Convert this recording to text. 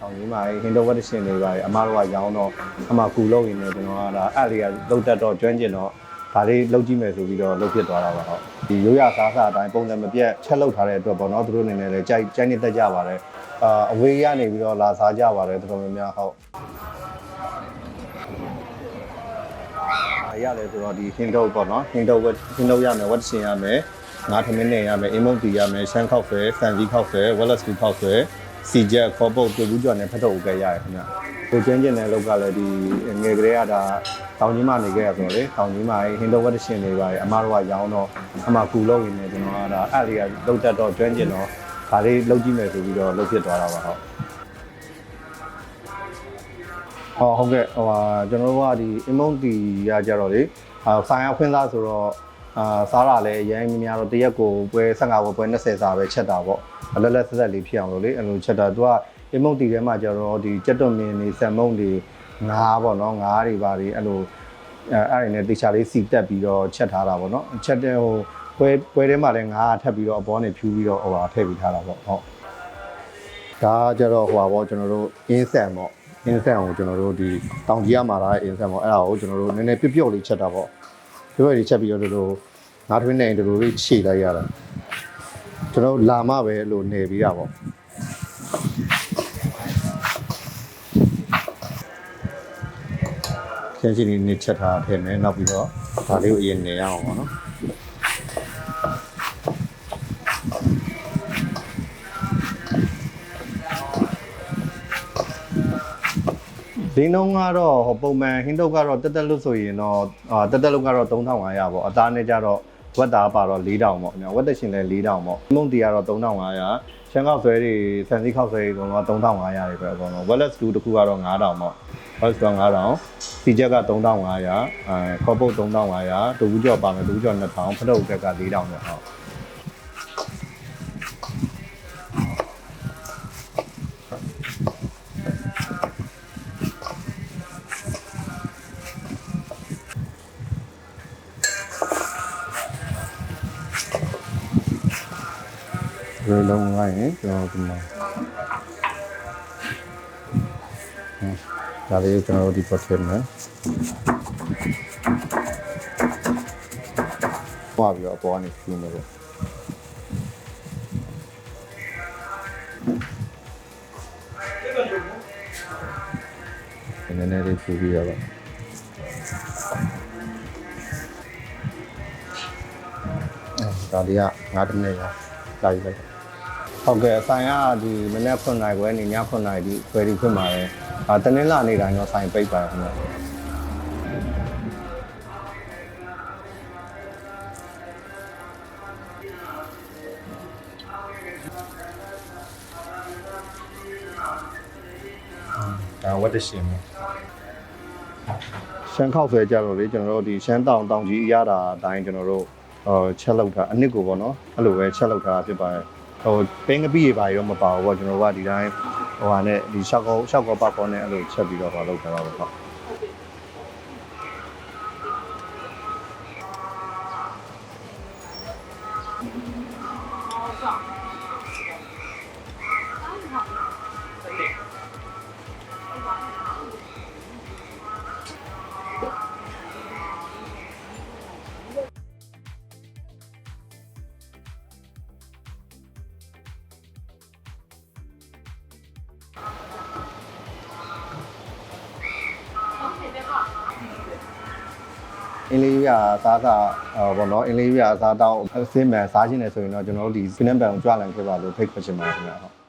တောင်ကြီးမှာဟင်ဒိုဝက်ရှင်တွေပါတယ်အမားတို့ကရောင်းတော့အမှကူလို့ရင်းနေကျွန်တော်ကဒါအဲ့လေးကလုတ်တက်တော့ကျွမ်းကျင်တော့ဒါလေးလုတ်ကြည့်မယ်ဆိုပြီးတော့လုတ်ဖြစ်သွားတာပါဟုတ်ဒီရိုးရစားစားအတိုင်းပုံစံမပြတ်ချက်လုတ်ထားတဲ့အတွက်ပေါ့နော်သူတို့အနေနဲ့လည်းကြိုက်ကြိုက်နေတတ်ကြပါတယ်အာအဝေးရနေပြီးတော့လာစားကြပါတယ်တော်တော်များများဟုတ်အားရတယ်ဆိုတော့ဒီဟင်ဒုတ်ပေါ့နော်ဟင်ဒုတ်ဝက်ဟင်ဒုတ်ရမယ်ဝက်ရှင်ရမယ်ငါးထမင်းနဲ့ရမယ်အင်းမုတ်တီရမယ်ရှမ်းခောက်ဆွဲဆန်ကြီးခောက်ဆွဲဝက်လက်စကူခောက်ဆွဲ စီချက်ခေါ်ပုတ်တူဘူးကျော်နဲ့ဖက်တော့ဦးခဲ့ရတယ်ခင်ဗျကိုကျင်းကျင်တဲ့လောက်ကလည်းဒီငယ်ကလေးကဒါတောင်ကြီးမှနေခဲ့ရဆိုတော့လေတောင်ကြီးမှဟင်ဒုတ်ဝက်ရှင်တွေပါတယ်အမားတို့ကရောင်းတော့အမှကူလို့ရင်းနေကျွန်တော်ကဒါအဲ့လေးကလုတ်တက်တော့ကျွမ်းကျင်တော့ဒါလေးလုတ်ကြည့်မယ်ဆိုပြီးတော့လုတ်ဖြစ်သွားတာပါဟုတ်ဟောဟုတ်ကဲ့ဟိုဟာကျွန်တော်တို့ကဒီအမုံတီရကြတော့လေအာဆိုင်ရဖွင့်သားဆိုတော့ အာစားရလဲအရင်များများတော့တရက်ကိုပွဲ15ပွဲပွဲ20စာပဲချက်တာပေါ့အလက်လက်ဆက်ဆက်လေးဖြစ်အောင်လို့လေအဲ့လိုချက်တာသူကအမုံတီထဲမှာကျတော့ဒီကြက်တွန်မင်းတွေဆန်မုံတွေငါးပေါ့နော်ငါးတွေပါတွေအဲ့လိုအဲအဲ့ဒီနဲ့တေချာလေးစီတက်ပြီးတော့ချက်ထားတာပေါ့နော်ချက်တဲ့ဟိုပွဲပွဲထဲမှာလည်းငါးထပ်ပြီးတော့အပေါ်နေဖြူပြီးတော့ဟိုဟာထည့်ပြီးထားတာပေါ့ဟုတ်ဒါကကြတော့ဟိုပါပေါ့ကျွန်တော်တို့အင်းဆန်ပေါ့အင်းဆန်ကိုကျွန်တော်တို့ဒီတောင်ကြီးရမှာလာတဲ့အင်းဆန်ပေါ့အဲ့ဒါကိုကျွန်တော်တို့နည်းနည်းပြုတ်ပြုတ်လေးချက်တာပေါ့ ပြုတ်ပြုတ်လေးချက်ပြီးတော့တို့တို့ငါးထွင်းနေတို့တို့လေးခြေလိုက်ရတာကျွန်တော်တို့လာမပဲလို့နေပြီးတာပေါ့ကျင်းချင်းလေးနေချက်ထားထည့်မယ်နောက်ပြီးတော့ဒါလေးကိုအရင်နေရအောင်ပေါ့နော် ဈေးနှုန်းကတော့ဟိုပုံမှန်ဟင်းတုတ်ကတော့တက်တက်လို့ဆိုရင်တော့အာတက်တက်လို့ကတော့3500ပေါ့အသားနဲ့ကြတော့ဝက်သားပါတော့4000ပေါ့ညာဝက်တက်ရှင်လည်း4000ပေါ့မုံတီကတော့3500ရှမ်းကောက်ဆွဲတွေဆန်စည်းခောက်ဆွဲတွေအကုန်လုံးက3500တွေပဲအကုန်လုံး wallet screw တစ်ခုကတော့9000ပေါ့ wallet screw 9000စီချက်က3500အဲခေါ်ပုတ်3500တူဘူးကြော်ပါမယ်တူဘူးကြော်2000ဖတ်တော့ကက်က4000ပဲဟုတ် ရေလုံးလိုက်ရင်ကျွန်တော်ဒီမှာဟမ်ဒါလေးကိုကျွန်တော်တို့ဒီပတ်ထည့်မယ်ပွားပြီးတော့အပေါ်ကနေဖြူမယ်ပေါ့နည်းနည်းလေးဖြူပြီးတော့ပေါ့အဲဒါလေးကငါးတနေ့ရလာယူလိုက် ဟုတ်ကဲ့အဆိုင်ကဒီမနေ့ဖွင့်နိုင်ခွဲနေညဖွင့်နိုင်ဒီခွဲဒီဖွင့်ပါတယ်အာတနင်္လာနေ့တိုင်းတော့ဆိုင်ပိတ်ပါတယ်ခင်ဗျာဒါဝတ်တရှင်ပဲရှမ်းခောက်ဆွဲကြတော့လေကျွန်တော်တို့ဒီရှမ်းတောင်တောင်ကြီးရတာအတိုင်းကျွန်တော်တို့ဟိုချက်လောက်တာအနစ်ကိုပေါ့နော်အဲ့လိုပဲချက်လောက်တာဖြစ်ပါတယ် ဟိုပင်းကပိရေပါရောမပါဘူးပေါ့ကျွန်တော်တို့ကဒီတိုင်းဟိုဟာနဲ့ဒီရှောက်ကောရှောက်ကောပတ်ကောနဲ့အဲ့လိုချက်ပြီးတော့ဟောလောက်တာပါပေါ့ဟုတ် အင်းလေးရစားစားဟောပေါ့နော်အင်းလေးရစားတောင်းအစင်းမှန်စားခြင်းနဲ့ဆိုရင်တော့ကျွန်တော်တို့ဒီဖင်းနံပန်ကိုကြွလာခဲ့ပါလို့ဖိတ်ခေါ်ချင်ပါတယ်ခင်ဗျာဟုတ်